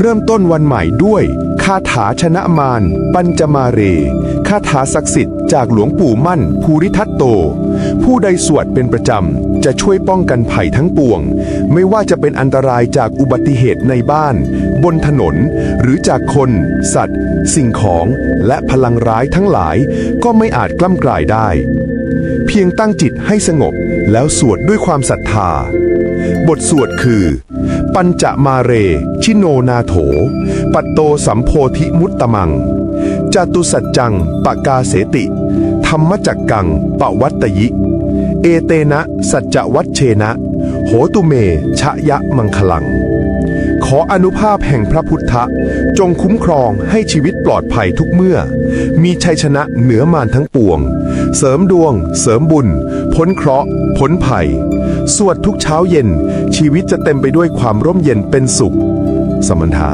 เริ่มต้นวันใหม่ด้วยคาถาชนะมารปัญจมาเรคาถาศักดิ์สิทธิ์จากหลวงปู่มั่น ภูริทัตโต ผู้ใดสวดเป็นประจำ จะช่วยป้องกันภัยทั้งปวง ไม่ว่าจะเป็นอันตรายจากอุบัติเหตุในบ้าน บนถนน หรือจากคน สัตว์ สิ่งของและพลังร้ายทั้งหลาย ก็ไม่อาจกล้ำกลายได้ เพียงตั้งจิตให้สงบแล้วสวดด้วยความศรัทธา บทสวดคือ ปัญจมาเร ชิโนนาโถ ปัตโตสัมโพธิมุตตมัง จตุสัจจังปะกาเสติ ธรรมจักกังปะวัตตยิ เอเตนะ สัจจวัชเชนะ โหตุเม ชะยะมังคลัง ขออนุภาพแห่งพระพุทธะ จงคุ้มครองให้ชีวิตปลอดภัยทุกเมื่อ มีชัยชนะเหนือมารทั้งปวง เสริมดวง เสริมบุญ พ้นเคราะห์ พ้นภัย สวดทุกเช้าเย็น ชีวิตจะเต็มไปด้วยความร่มเย็นเป็นสุข สมันธา